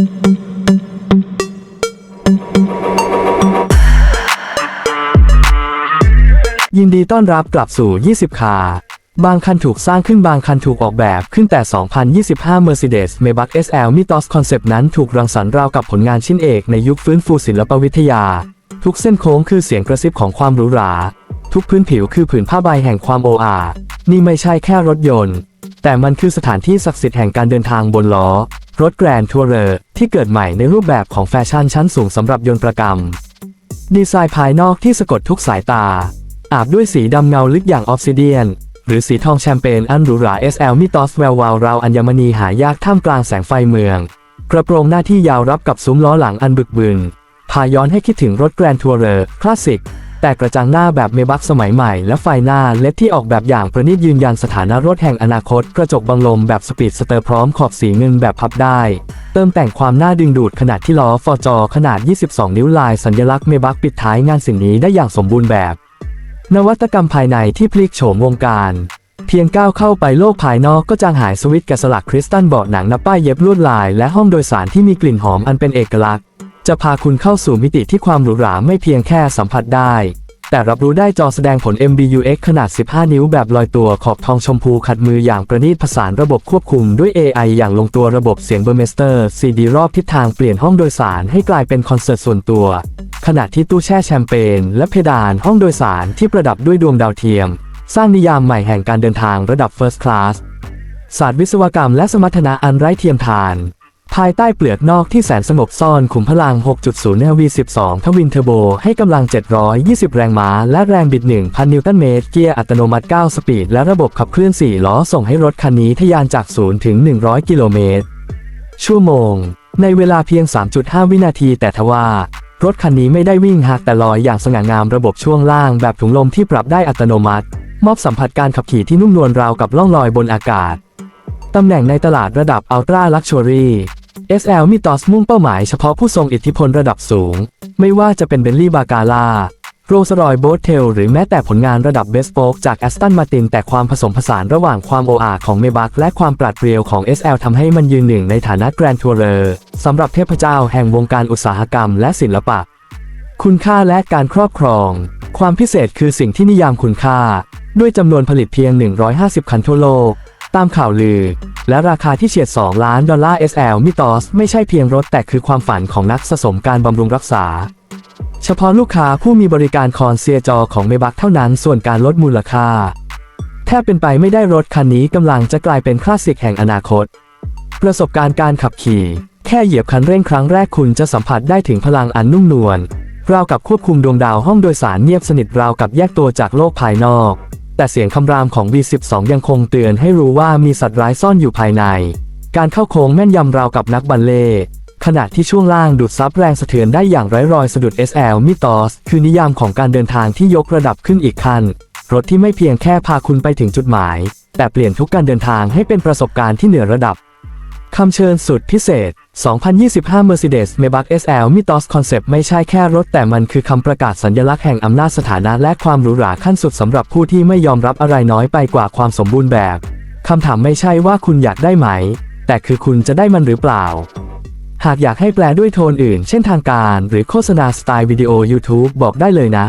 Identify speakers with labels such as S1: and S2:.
S1: ยินดีต้อนรับกลับสู่ 20 คาบางคันถูกสร้างขึ้นบางคันถูกออกแบบขึ้นแต่ 2025 Mercedes Maybach SL Mythos Concept นั้นถูกรังสรรค์ราวกับผลงานชิ้นเอกในยุคฟื้นฟูศิลปวิทยา ทุกเส้นโค้งคือเสียงกระซิบของความหรูหรา ทุกพื้นผิวคือผืนผ้าใบแห่งความโออานี่ไม่ใช่แค่รถยนต์ แต่มันคือสถานที่ศักดิ์สิทธิ์แห่งการเดินทางบนล้อ รถแกรนทัวเรอร์ที่เกิดใหม่ในรูปแบบของแฟชั่นชั้นสูงสำหรับยนต์ประกำดีไซน์ภายนอกที่สะกดทุกสายตา อาบด้วยสีดำเงาลึกอย่างออฟซิเดียน หรือสีทองแชมเปญอันหรูหรา SL มิตอสแวววาวราวอัญมณีหายากท่ามกลางแสงไฟเมือง กระโปรงหน้าที่ยาวรับกับซุ้มล้อหลังอันบึกบึนพาย้อนให้คิดถึงรถแกรนทัวเรอร์คลาสสิก แต่กระจังหน้าแบบเมบักสมัยใหม่และไฟหน้าเล็ดที่ออกแบบอย่างประณีตยืนยันสถานะรถแห่งอนาคต กระจกบังลมแบบสปีดสเตอร์พร้อมขอบสีเงินแบบพับได้ เติมแต่งความน่าดึงดูดขนาดที่ล้อฟอร์จอขนาด 22 นิ้วลายสัญลักษณ์เมบักปิดท้ายงานสิ่งนี้ได้อย่างสมบูรณ์แบบ นวัตกรรมภายในที่พลิกโฉมวงการเพียงก้าวเข้าไปโลกภายนอกก็จางหายสวิตช์แกะสลักคริสตัลเบาะหนังนับป้ายเย็บลวดลาย และห้องโดยสารที่มีกลิ่นหอมอันเป็นเอกลักษณ์ จะพาคุณเข้าสู่มิติที่ความหรูหราไม่เพียงแค่สัมผัสได้ แต่รับรู้ได้จอแสดงผล MBUX ขนาด 15 นิ้วแบบลอยตัวขอบทองชมพูขัดมืออย่างประณีตผสานระบบควบคุมด้วย AI อย่างลงตัวระบบเสียงเบอร์เมสเตอร์ CD รอบทิศทางเปลี่ยนห้องโดยสารให้กลายเป็นคอนเสิร์ตส่วนตัว ขณะที่ตู้แช่แชมเปญและเพดานห้องโดยสารที่ประดับด้วยดวงดาวเทียม สร้างนิยามใหม่แห่งการเดินทางระดับ First Class ศาสตร์วิศวกรรมและสมรรถนะอันไร้เทียมทาน ภายใต้เปลือกนอกที่แสนสงบซ่อนขุมพลัง 6.0 V12 ทวินเทอร์โบ ให้กำลัง 720 แรงม้า และแรงบิด 1,000 นิวตันเมตร เกียร์อัตโนมัติ 9 สปีด และระบบขับเคลื่อน 4 ล้อ ส่งให้รถคันนี้ทะยานจาก 0 ถึง 100 กิโลเมตร ชั่วโมง ในเวลาเพียง 3.5 วินาที แต่ทว่ารถคันนี้ไม่ได้วิ่งหักแต่ลอยอย่างสง่างามระบบช่วงล่างแบบถุงลมที่ปรับได้อัตโนมัติ มอบสัมผัสการขับขี่ที่นุ่มนวลราวกับล่องลอยบนอากาศตำแหน่งในตลาดระดับ Ultra Luxury SL มีตอสมุ่งเป้าหมายเฉพาะผู้ทรงอิทธิพลระดับสูง ไม่ว่าจะเป็นเบนลี่บากาลาโรสรอยโบ t เทลหรือแม้แต่ผลงานระดับเบสโ k กจากแอสตันมาตินแต่ความผสมผสานระหว่างความโออาของเมบักและความปราดเปรียวของ SL ทำให้มันยืนหนึ่งในฐานะแกรนทัวเรอร์สำหรับเทพเจ้าแห่งวงการอุตสาหกรรมและศิลปะ คุณค่าและการครอบครอง ความพิเศษคือสิ่งที่นิยามคุณค่า ด้วยจำนวนผลิตเพียง 150 คันทั่วโลก ตามข่าวลือ และราคาที่เฉียด 2 ล้านดอลลาร์ SL มิตอสไม่ใช่เพียงรถแต่คือความฝันของนักสะสมการบำรุงรักษา เฉพาะลูกค้าผู้มีบริการคอนเซียจอของเมบักเท่านั้นส่วนการลดมูลค่า แทบเป็นไปไม่ได้รถคันนี้กำลังจะกลายเป็นคลาสสิกแห่งอนาคต ประสบการณ์การขับขี่ แค่เหยียบคันเร่งครั้งแรกคุณจะสัมผัสได้ถึงพลังอันนุ่มนวลราวกับควบคุมดวงดาวห้องโดยสารเงียบสนิทราวกับแยกตัวจากโลกภายนอก แต่เสียงคำรามของ V12 ยังคงเตือนให้รู้ว่ามีสัตว์ร้ายซ่อนอยู่ภายใน การเข้าโค้งแม่นยำราวกับนักบัลเล่ขณะที่ช่วงล่างดูดซับแรงสะเทือนได้อย่างไร้รอยสะดุด SL มิตอสคือนิยามของการเดินทางที่ยกระดับขึ้นอีกขั้น รถที่ไม่เพียงแค่พาคุณไปถึงจุดหมาย แต่เปลี่ยนทุกการเดินทางให้เป็นประสบการณ์ที่เหนือระดับ คำเชิญสุดพิเศษ 2025 Mercedes Maybach SL Mythos Concept ไม่ใช่แค่รถแต่มันคือคำประกาศสัญลักษณ์แห่งอำนาจสถานะและความหรูหราขั้นสุดสำหรับผู้ที่ไม่ยอมรับอะไรน้อยไปกว่าความสมบูรณ์แบบ คำถามไม่ใช่ว่าคุณอยากได้ไหม แต่คือคุณจะได้มันหรือเปล่า หากอยากให้แปลด้วยโทนอื่น เช่นทางการ หรือโฆษณาสไตล์วิดีโอ YouTube บอกได้เลยนะ